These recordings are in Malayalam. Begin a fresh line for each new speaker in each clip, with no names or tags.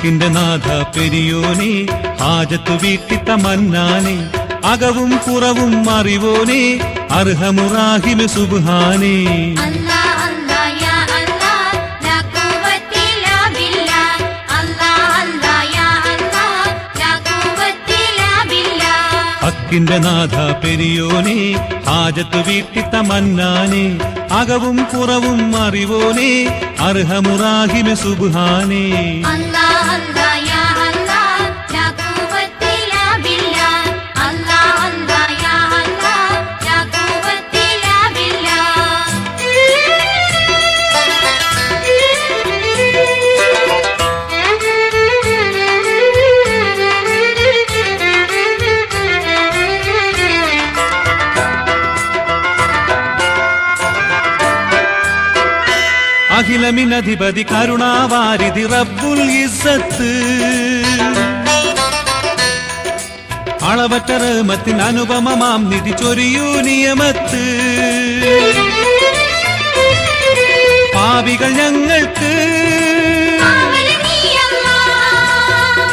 ഹക്കിന്റെ നാഥ പെരിയോനെ ഹാജത്തു വീട്ടിത്ത മന്നാനെ അകവും പുറവും അറിവോനെ അർഹമുറാഹിമ സുബ്ഹാനേ. ഹക്കിന്റെ നാഥ പെരിയോനെ ഹാജത്ത് വീട്ടിത്ത മന്നാനെ അകവും പുറവും അറിവോനെ അർഹമുറാഹിമ
Allah
അഖിലമിനധിപതി കരുണാവാരിധി റബ്ബുൽ ഇസ്സത്ത്. അളവറ്റ റഹ്മത്തിൻ അനുപമമാം നിധി ചൊരിയൂ നിയമത്ത്. പാപികൾ ഞങ്ങൾക്ക്.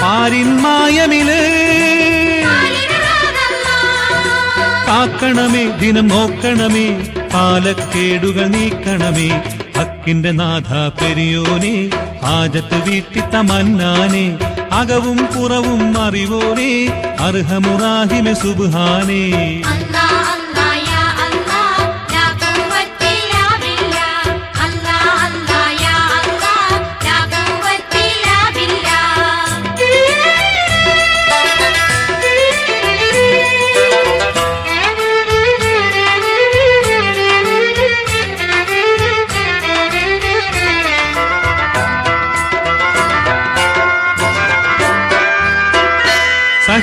പാരിൻ മായമിൽ. കാക്കണമേ ദിനം നോക്കണമേ പാലക്കേടുകൾ നീക്കണമേ. ഹക്കിന്റെ നാഥ പെരിയോനെ ഹാജത്ത് വീട്ടി തമന്നാനെ അകവും പുറവും അറിവോനെ അർഹമുറാഹിമ സുബ്ഹാനേ.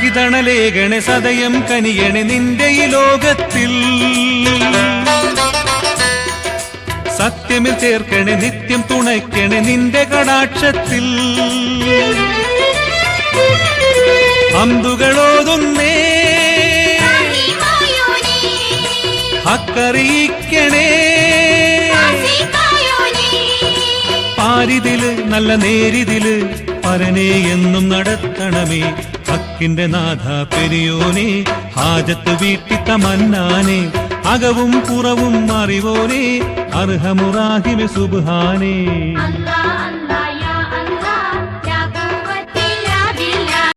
സഹിതണലേഖണെ ഗണസദയം കനിയണെ നിന്റെ ഈ ലോകത്തിൽ. സത്യമിൽ ചേർക്കണെ നിത്യം തുണയ്ക്കണെ നിന്റെ കടാക്ഷത്തിൽ. അമ്പുകളോതുന്നേ
അക്കറിയിക്കണേ.
പാരിതിൽ നല്ല നേരിതിൽ പരനെ എന്നും നടത്തണമേ. ഹക്കിന്റെ നാഥ പെരിയോനെ ഹാജത്ത് വീട്ടി തമന്നാനെ അകവും പുറവും അറിവോനെ അർഹമുറാഹിമെ
സുബാനേ